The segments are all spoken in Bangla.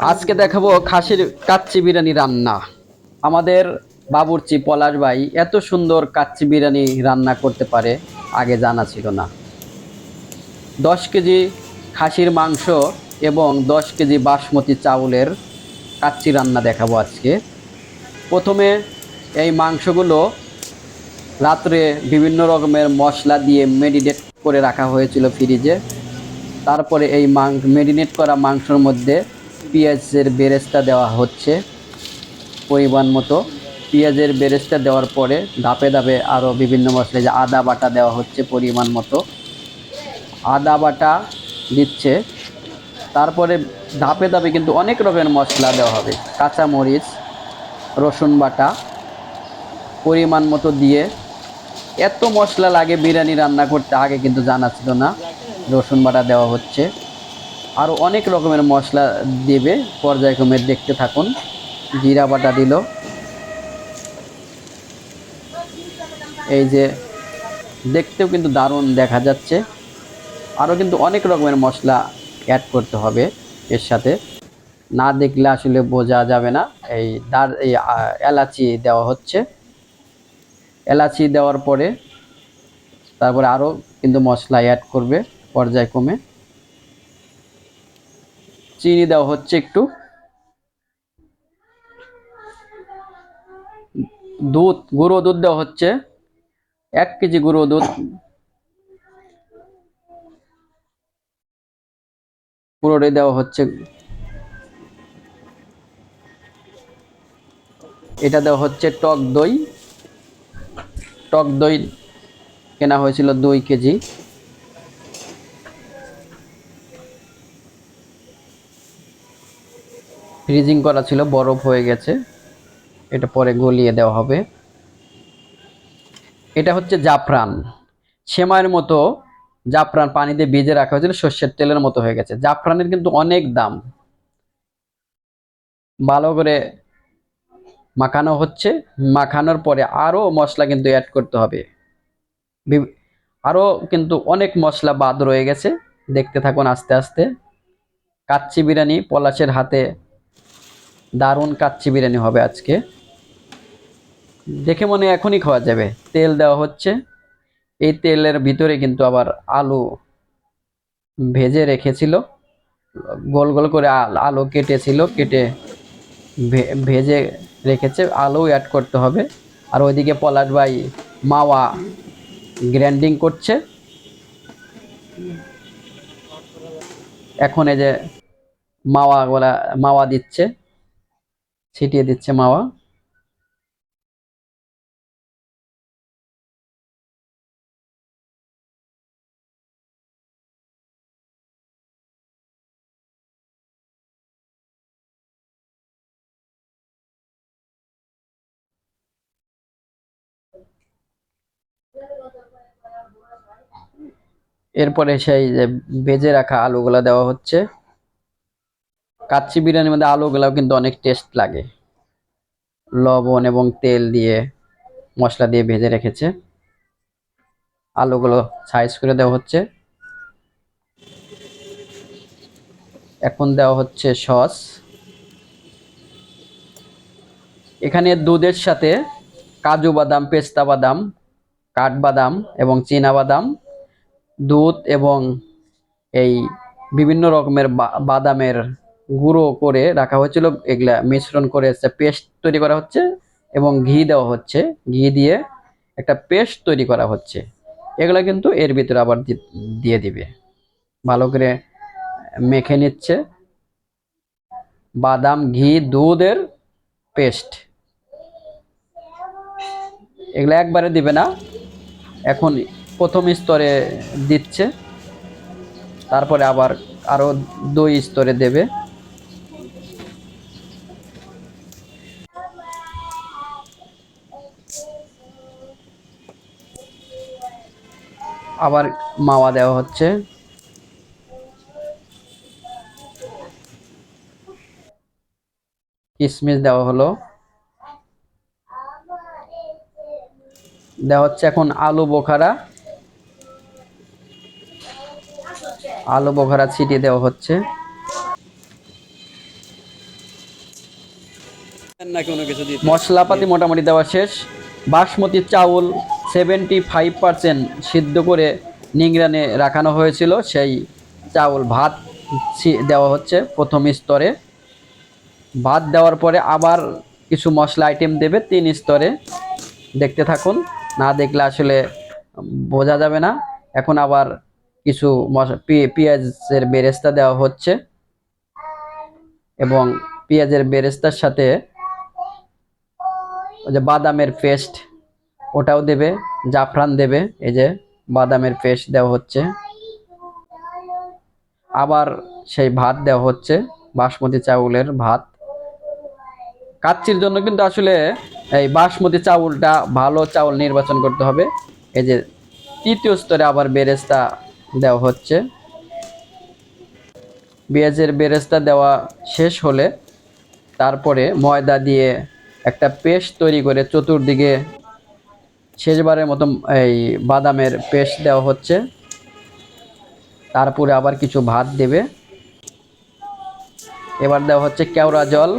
আজকে দেখাবো খাসির কাচ্চি বিরিয়ানি রান্না। আমাদের বাবুর্চি পলাশ ভাই এত সুন্দর কাচ্চি বিরিয়ানি রান্না করতে পারে, আগে জানা ছিল না। দশ কেজি খাসির মাংস এবং দশ কেজি বাসমতি চাউলের কাচ্চি রান্না দেখাবো আজকে। প্রথমে এই মাংসগুলো রাত্রে বিভিন্ন রকমের মশলা দিয়ে মেডিনেট করে রাখা হয়েছিল ফ্রিজে। তারপরে এই মাং, মেরিনেট করা মাংসর মধ্যে পেঁয়াজের বেরেস্তা দেওয়া হচ্ছে পরিমাণ মতো। পেঁয়াজের বেরেস্তা দেওয়ার পরে ধাপে ধাপে আরও বিভিন্ন মশলা যে আদা বাটা দেওয়া হচ্ছে পরিমাণ মতো। আদা বাটা দিচ্ছে। তারপরে ধাপে ধাপে কিন্তু অনেক রকমের মশলা দেওয়া হবে। কাঁচামরিচ, রসুন বাটা পরিমাণ মতো দিয়ে এত মশলা লাগে বিরিয়ানি রান্না করতে, আগে কিন্তু জানা ছিল না। রসুন বাটা দেওয়া হচ্ছে। আরও অনেক রকমের মশলা দেবে, পর্যায়ক্রমে দেখতে থাকুন। জিরা বাটা দিল। এই যে দেখতেও কিন্তু দারুণ দেখা যাচ্ছে। আরও কিন্তু অনেক রকমের মশলা অ্যাড করতে হবে এর সাথে। না দেখলে আসলে বোঝা যাবে না। এই দার, এই এলাচি দেওয়া হচ্ছে। এলাচি দেওয়ার পরে তারপরে আরও কিন্তু মশলা অ্যাড করবে পর্যায়ক্রমে। চিনি দেওয়া হচ্ছে একটু। দুধ, গুঁড়ো দুধ দেওয়া হচ্ছে। এক কেজি গুঁড়ো দুধ। পুরোটাই দেওয়া হচ্ছে। এটা দেওয়া হচ্ছে টক দই। টক দই কেনা হয়েছিল দুই কেজি। ফ্রিজিং করা ছিল, বরফ হয়ে গেছে। এটা পরে গলিয়ে দেওয়া হবে। এটা হচ্ছে জাফরান। সেমাইয়ের মতো জাফরান পানিতে ভিজে রাখা হয়েছিল, সর্ষের তেলের মতো হয়ে গেছে। জাফরানের কিন্তু অনেক দাম। ভালো করে মাখানো হচ্ছে। মাখানোর পরে আরও মশলা কিন্তু অ্যাড করতে হবে। আরও কিন্তু অনেক মশলা বাদ রয়ে গেছে। দেখতে থাকুন আস্তে আস্তে। কাচ্চি বিরিয়ানি পলাশের হাতে দারুণ কাচ্চি বিরিয়ানি হবে আজকে। দেখে মনে এখনই খাওয়া যাবে। তেল দেওয়া হচ্ছে। এই তেলের ভিতরে কিন্তু আবার আলু ভেজে রেখেছিল। গোল গোল করে আল- কেটেছিল, কেটে ভেজে রেখেছে। আলু অ্যাড করতে হবে। আর ওইদিকে পলাশ ভাই মাওয়া গ্রাইন্ডিং করছে। এখন এই যে মাওয়া মাওয়া দিচ্ছে। ছিটিয়ে দিচ্ছে মাওয়া। এরপরে সেই যে ভেজে রাখা আলুগুলা দেওয়া হচ্ছে। কাচ্চি বিরিয়ানির মধ্যে আলুগুলাও কিন্তু অনেক টেস্ট লাগে। লবণ এবং তেল দিয়ে মশলা দিয়ে ভেজে রেখেছে। আলুগুলো সাইজ করে দেওয়া হচ্ছে। এখন দেওয়া হচ্ছে সস এখানে দুধের সাথে কাজু বাদাম, পেস্তা বাদাম, কাঠবাদাম এবং চীনা বাদাম, দুধ এবং এই বিভিন্ন রকমের বাদামের গুঁড়ো করে রাখা হয়েছিল, এগুলা মিশ্রণ করে পেস্ট তৈরি করা হচ্ছে এবং ঘি দেওয়া হচ্ছে। ঘি দিয়ে একটা পেস্ট তৈরি করা হচ্ছে। এগুলা কিন্তু এর ভিতরে আবার দিয়ে দিবে। ভালো করে মেখে নিচ্ছে। বাদাম, ঘি, দুধের পেস্ট এগুলো একবারে দিবে না। এখন প্রথম স্তরে দিচ্ছে। তারপরে আবার আরও দুই স্তরে দেবে। আবার মাওয়া দেওয়া হচ্ছে। কিশমিশ দেওয়া হলো। দেওয়া হচ্ছে এখন আলু বোখারা। আলু বোখারা ছিটিয়ে দেওয়া হচ্ছে। মশলাপাতি মোটামুটি দেওয়া শেষ। বাসমতি চাউল সেভেন্টি ফাইভ পার্সেন্ট সিদ্ধ করে নিংড়ানে রাখানো হয়েছিল। সেই চাউল ভাত দেওয়া হচ্ছে প্রথম স্তরে। ভাত দেওয়ার পরে আবার কিছু মশলা আইটেম দেবে তিন স্তরে। দেখতে থাকুন, না দেখলে আসলে বোঝা যাবে না। এখন আবার কিছু পেঁয়াজের বেরেস্তা দেওয়া হচ্ছে। এবং পেঁয়াজের বেরেস্তার সাথে যে বাদামের পেস্ট ওটাও দেবে, জাফরান দেবে, এই যে বাদামের পেস্ট দেওয়া হচ্ছে। আবার সেই ভাত দেওয়া হচ্ছে, বাসমতি চাউলের ভাত। কাচ্চির জন্য কিন্তু আসলে এই বাসমতি চাউলটা ভালো চাউল নির্বাচন করতে হবে। এই যে তৃতীয় স্তরে আবার বেরেস্তা দেওয়া হচ্ছে। পেঁয়াজের বেরেস্তা দেওয়া শেষ হলে তারপরে ময়দা দিয়ে একটা পেস্ট তৈরি করে চতুর্দিকে শেষবারের মতো এই বাদামের পেস্ট দেওয়া হচ্ছে। তারপরে আবার কিছু ভাত দেবে। এবার দেওয়া হচ্ছে কেওড়া জল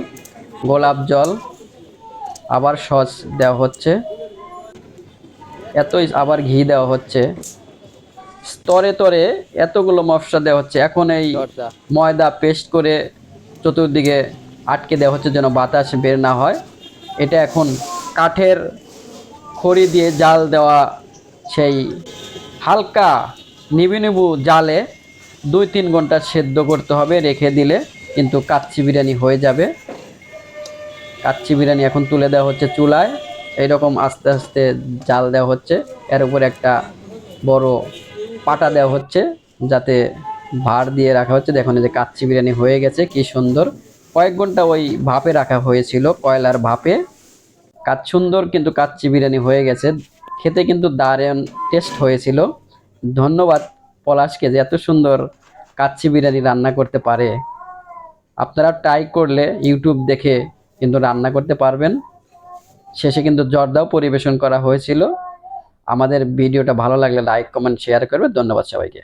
গোলাপ জল আবার সস দেওয়া হচ্ছে। এতই আবার ঘি দেওয়া হচ্ছে। স্তরে তরে এতগুলো মশলা দেওয়া হচ্ছে। এখন এই ময়দা পেস্ট করে চতুর্দিকে আটকে দেওয়া হচ্ছে যেন বাতাস বের না হয়। এটা এখন কাঠের খড়ি দিয়ে জাল দেওয়া সেই হালকা নিবু নিবু জালে দুই তিন ঘণ্টা সেদ্ধ করতে হবে, রেখে দিলে কিন্তু কাচ্চি বিরিয়ানি হয়ে যাবে। কাচ্চি বিরিয়ানি এখন তুলে দেওয়া হচ্ছে চুলায়, এইরকম আস্তে আস্তে জাল দেওয়া হচ্ছে। এর উপর একটা বড় পাটা দেওয়া হচ্ছে, যাতে ভার দিয়ে রাখা হচ্ছে। দেখুন যে কাচ্চি বিরিয়ানি হয়ে গেছে, কি সুন্দর। কয়েক ঘণ্টা ওই ভাপে রাখা হয়েছিল, কয়লার ভাপে। কাজ সুন্দর, কিন্তু কাচ্চি বিরিয়ানি হয়ে গেছে। খেতে কিন্তু দারুণ টেস্ট হয়েছিল। ধন্যবাদ পলাশকে যে এত সুন্দর কাচ্চি বিরিয়ানি রান্না করতে পারে। আপনারা ট্রাই করলে ইউটিউব দেখে কিন্তু রান্না করতে পারবেন। শেষে কিন্তু জর্দাও পরিবেশন করা হয়েছিল। আমাদের ভিডিওটা ভালো লাগলে লাইক কমেন্ট শেয়ার করবে ধন্যবাদ সবাইকে।